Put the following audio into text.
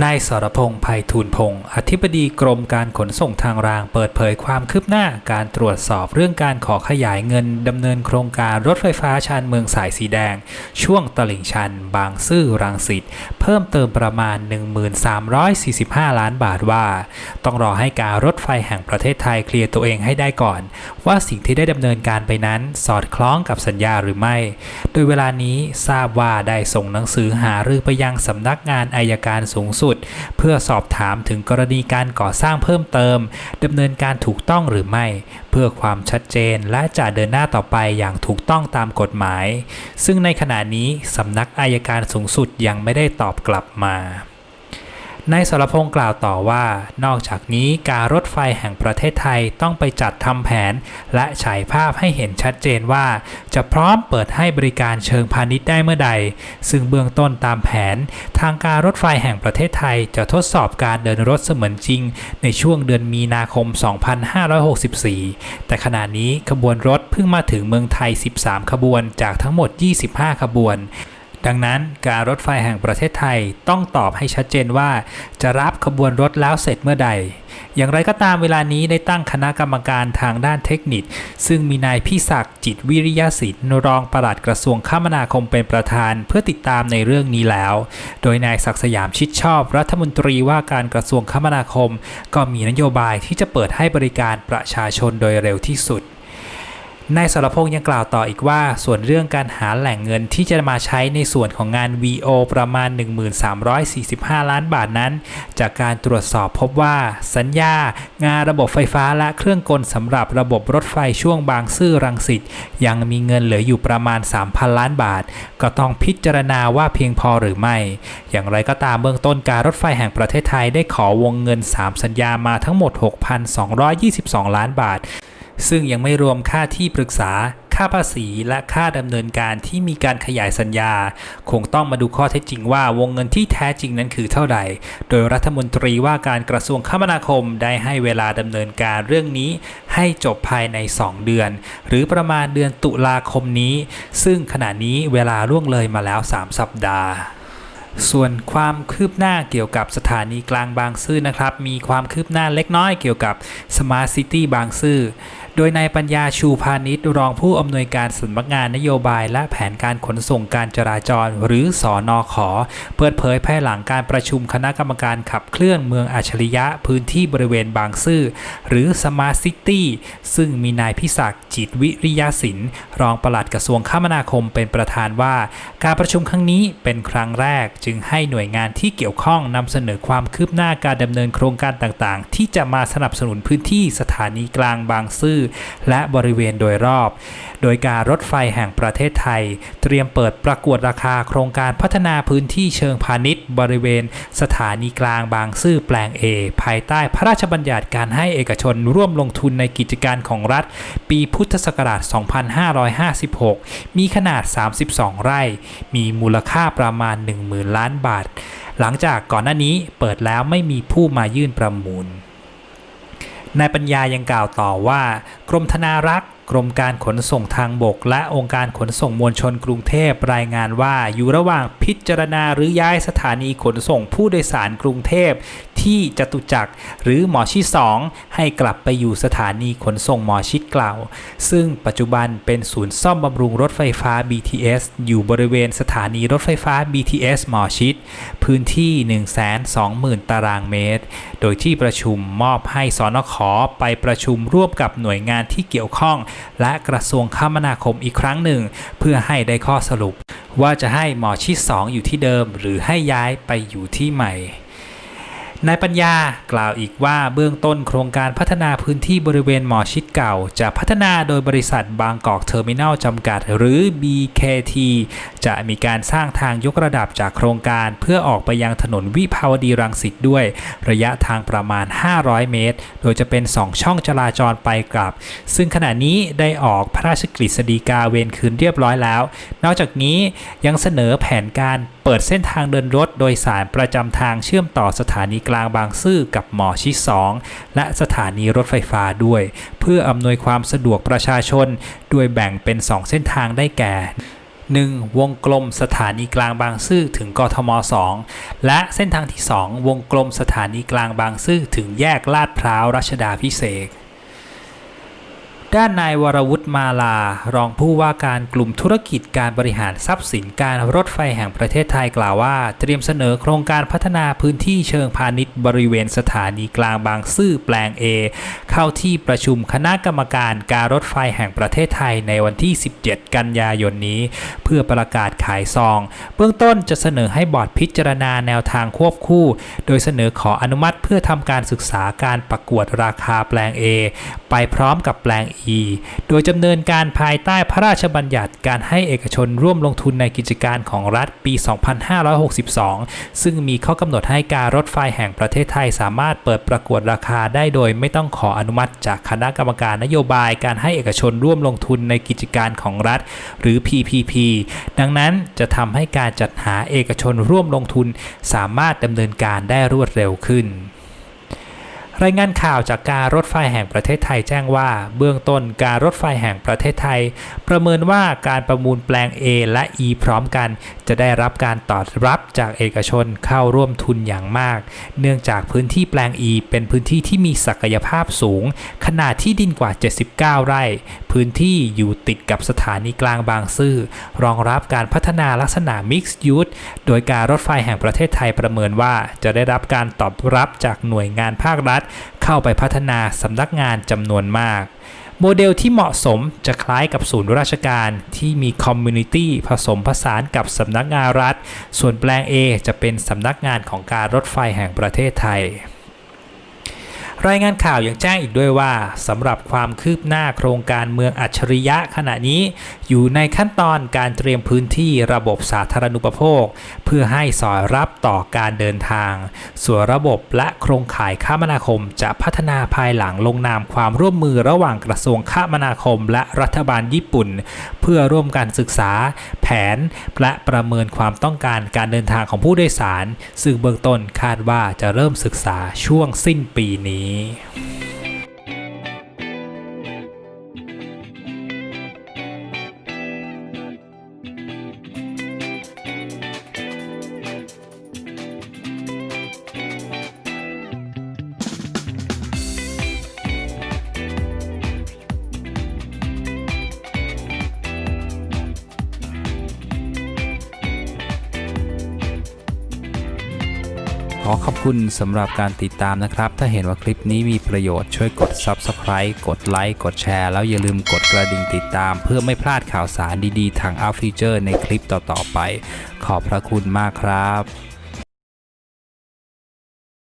นายสรพงษ์ภัยทูลพงศ์อธิบดีกรมการขนส่งทางรางเปิดเผยความคืบหน้าการตรวจสอบเรื่องการขอขยายเงินดำเนินโครงการรถไฟฟ้าชานเมืองสายสีแดง ช่วงตลิ่งชัน บางซื่อรังสิตเพิ่มเติมประมาณ 1345 ล้านบาทว่า ต้องรอให้การรถไฟแห่งประเทศไทยเคลียร์ตัวเองให้ได้ก่อน ว่าสิ่งที่ได้ดำเนินการไปนั้นสอดคล้องกับสัญญาหรือไม่ โดยเวลานี้ทราบว่าได้ส่งหนังสือหารือไปยังสำนักงานอายการสูงสุด เพื่อสอบถามถึงกรณีการก่อสร้างเพิ่มเติมดำเนินการถูกต้องหรือไม่ เพื่อความชัดเจนและจะเดินหน้าต่อไปอย่างถูกต้องตามกฎหมาย ซึ่งในขณะนี้สำนักอายการสูงสุดยังไม่ได้ตอบกลับมา นายสรพงศ์กล่าวต่อว่า นอกจากนี้การรถไฟแห่งประเทศไทยต้องไปจัดทำแผน และฉายภาพให้เห็นชัดเจนว่า จะพร้อมเปิดให้บริการเชิงพาณิชย์ได้เมื่อใด ซึ่งเบื้องต้นตามแผน ทางการรถไฟแห่งประเทศไทยจะทดสอบการเดินรถเสมือนจริง ในช่วงเดือนมีนาคม 2564 แต่ขณะนี้ขบวนรถเพิ่งมาถึงเมืองไทย 13 ขบวนจากทั้งหมด 25 ขบวน ดังนั้นการรถไฟแห่งประเทศไทยต้องตอบให้ชัดเจนว่า จะรับขบวนรถแล้วเสร็จเมื่อใด อย่างไรก็ตามเวลานี้ได้ตั้งคณะกรรมการทางด้านเทคนิค ซึ่งมีนายพิศักดิ์จิตวิริยศิลป์รองปลัดกระทรวงคมนาคมเป็นประธานเพื่อติดตามในเรื่องนี้แล้ว โดยนายศักดิ์สยามชิดชอบรัฐมนตรีว่าการกระทรวงคมนาคม ก็มีนโยบายที่จะเปิดให้บริการประชาชนโดยเร็วที่สุด นายสรพงษ์ยังกล่าวต่ออีกว่า ส่วนเรื่องการหาแหล่งเงินที่จะมาใช้ในส่วนของงาน VO ประมาณ 1345 ล้านบาทนั้น จากการตรวจสอบพบว่า สัญญา งานระบบไฟฟ้าและเครื่องกลสำหรับระบบรถไฟช่วงบางซื่อรังสิตยังมีเงินเหลืออยู่ประมาณ 3,000 ล้านบาท ก็ต้องพิจารณาว่าเพียงพอหรือไม่ อย่างไรก็ตามเบื้องต้นการรถไฟแห่งประเทศไทยได้ขอวงเงิน 3 สัญญามาทั้งหมด 6,222 ล้านบาท ซึ่งยังไม่รวมค่าที่ปรึกษา ค่าภาษี และค่าดำเนินการที่มีการขยายสัญญา คงต้องมาดูข้อเท็จจริงว่าวงเงินที่แท้จริงนั้นคือเท่าใด โดยรัฐมนตรีว่าการกระทรวงคมนาคมได้ให้เวลาดำเนินการเรื่องนี้ ให้จบภายใน 2 เดือน หรือประมาณเดือนตุลาคมนี้ ซึ่งขณะนี้เวลาล่วงเลยมาแล้ว 3 สัปดาห์ส่วนความคืบหน้าเกี่ยวกับสถานีกลางบางซื่อนะครับ มีความคืบหน้าเล็กน้อยเกี่ยวกับ Smart City บางซื่อ โดยนายปัญญาชูพาณิชย์รองผู้อำนวยการสำนักงานนโยบายและแผนการขนส่งการจราจร หรือสอนอขอ เปิดเผยภายหลังการประชุมคณะกรรมการขับเคลื่อนเมืองอัจฉริยะพื้นที่บริเวณบางซื่อ หรือ Smart City ซึ่งมีนายพิศักดิ์จิตวิริยศิลป์รองปลัดกระทรวงคมนาคมเป็นประธานว่า การประชุมครั้งนี้เป็นครั้งแรกจึงให้หน่วยงานที่เกี่ยวข้องนำเสนอความคืบหน้าการดำเนินโครงการต่างๆ ที่จะมาสนับสนุนพื้นที่สถานีกลางบางซื่อและบริเวณโดยรอบ โดยการรถไฟแห่งประเทศไทย เตรียมเปิดประกวดราคาโครงการพัฒนาพื้นที่เชิงพาณิชย์ บริเวณสถานีกลางบางซื่อแปลง A ภายใต้พระราชบัญญัติการให้เอกชนร่วมลงทุนในกิจการของรัฐ ปีพุทธศักราช 2556 มีขนาด 32 ไร่ มีมูลค่าประมาณ 10,000 ล้านบาท หลังจากก่อนหน้านี้เปิดแล้วไม่มีผู้มายื่นประมูล นายปัญญายังกล่าวต่อว่า กรมธนารักษ์ กรมการขนส่งทางบก และองค์การขนส่งมวลชนกรุงเทพรายงานว่าอยู่ระหว่างพิจารณาหรือย้ายสถานีขนส่งผู้โดยสารกรุงเทพ ที่จตุจักรหรือหมอชิด2ให้กลับไปอยู่สถานีขนส่งหมอชิดกล่าว ซึ่งปัจจุบันเป็นศูนย์ซ่อมบำรุงรถไฟฟ้า BTS อยู่บริเวณสถานีรถไฟฟ้า BTS หมอชิด พื้นที่ 120,000 ตารางเมตร โดยที่ประชุมมอบให้สนขไปประชุมร่วมกับหน่วยงานที่เกี่ยวข้องและกระทรวงคมนาคมอีกครั้งหนึ่ง เพื่อให้ได้ข้อสรุป ว่าจะให้หมอชิด2อยู่ที่เดิม หรือให้ย้ายไปอยู่ที่ใหม่ นายปัญญากล่าวอีกว่าเบื้องต้นโครงการพัฒนาพื้นที่บริเวณหมอชิดเก่า จะพัฒนาโดยบริษัทบางกอกเทอร์มินอลจำกัด หรือ BKT จะมีการสร้างทางยกระดับจากโครงการเพื่อออกไปยังถนนวิภาวดีรังสิตด้วย ระยะทางประมาณ 500 เมตร โดยจะเป็น 2 ช่องจราจรไปกลับ ซึ่งขณะนี้ได้ออกพระราชกฤษฎีกาเวรคืนเรียบร้อยแล้ว นอกจากนี้ยังเสนอแผนการเปิดเส้นทางเดินรถโดยสารประจำทางเชื่อมต่อสถานีกลางบางซื่อกับหมอชิด2และสถานีรถไฟฟ้าด้วย เพื่ออำนวยความสะดวกประชาชน โดยแบ่งเป็น 2 เส้นทางได้แก่ 1. วงกลมสถานีกลางบางซื่อถึงกทม 2 และเส้นทางที่ 2 วงกลมสถานีกลางบางซื่อถึงแยกลาดพร้าวรัชดาพิเศษ ด้านนายวรวุฒิมาลา รองผู้ว่าการกลุ่มธุรกิจการบริหารทรัพย์สินการรถไฟแห่งประเทศไทยกล่าวว่า เตรียมเสนอโครงการพัฒนาพื้นที่เชิงพาณิชย์บริเวณสถานีกลางบางซื่อแปลง A เข้าที่ประชุมคณะกรรมการการรถไฟแห่งประเทศไทยในวันที่ 17 กันยายนนี้ เพื่อประกาศขายซอง เบื้องต้นจะเสนอให้บอร์ดพิจารณาแนวทางควบคู่ โดยเสนอขออนุมัติเพื่อทำการศึกษาการประกวดราคาแปลง A ไปพร้อมกับแปลง E โดยดำเนินการภายใต้พระราชบัญญัติการให้เอกชนร่วมลงทุนในกิจการของรัฐปี 2562 ซึ่งมีข้อกำหนดให้การรถไฟแห่งประเทศไทยสามารถเปิดประกวดราคาได้โดยไม่ต้องขออนุมัติจากคณะกรรมการนโยบายการให้เอกชนร่วมลงทุนในกิจการของรัฐ หรือ PPP ดังนั้นจะทำให้การจัดหาเอกชนร่วมลงทุนสามารถดำเนินการได้รวดเร็วขึ้น รายงานข่าวจากการรถไฟแห่งประเทศไทยแจ้งว่า เบื้องต้นการรถไฟแห่งประเทศไทย ประเมินว่าการประมูลแปลง A และ E พร้อมกัน จะได้รับการตอบรับจากเอกชนเข้าร่วมทุนอย่างมาก เนื่องจากพื้นที่แปลง E เป็นพื้นที่ที่มีศักยภาพสูง ขนาดที่ดินกว่า 79 ไร่ พื้นที่อยู่ติดกับสถานีกลางบางซื่อรองรับการพัฒนาลักษณะ Mixed Use โดยการรถไฟแห่งประเทศไทยประเมินว่าจะได้รับการตอบรับจากหน่วยงานภาครัฐเข้าไปพัฒนาสำนักงานจำนวนมาก โมเดลที่เหมาะสมจะคล้ายกับศูนย์ราชการที่มีคอมมูนิตี้ผสมผสานกับสำนักงานรัฐ ส่วนแปลง A จะเป็นสำนักงานของการรถไฟแห่งประเทศไทยรายงานข่าวยังแจ้งอีกด้วยว่าสำหรับความคืบหน้าโครงการเมืองอัจฉริยะขณะนี้ อยู่ในขั้นตอนการเตรียมพื้นที่ระบบสาธารณูปโภค พื่อให้สอดรับต่อการเดินทาง ส่วนระบบและโครงข่ายคมนาคมจะพัฒนาภายหลังลงนามความร่วมมือระหว่างกระทรวงคมนาคม และรัฐบาลญี่ปุ่น เพื่อร่วมกันศึกษา แผน และประเมินความต้องการการเดินทางของผู้โดยสาร ซึ่งเบื้องต้นคาดว่าจะเริ่มศึกษาช่วงสิ้นปีนี้ อขอบคุณสำหรับการติดตามนะครับ ถ้าเห็นว่าคลิปนี้มีประโยชน์ช่วยกด Subscribe กดไลค์กดแชร์แล้วอย่าลืมกดกระดิ่งติดตาม เพื่อไม่พลาดข่าวสารดีๆ ทางอัฟฟิเจอร์ในคลิปต่อๆไป ขอบพระคุณมากครับ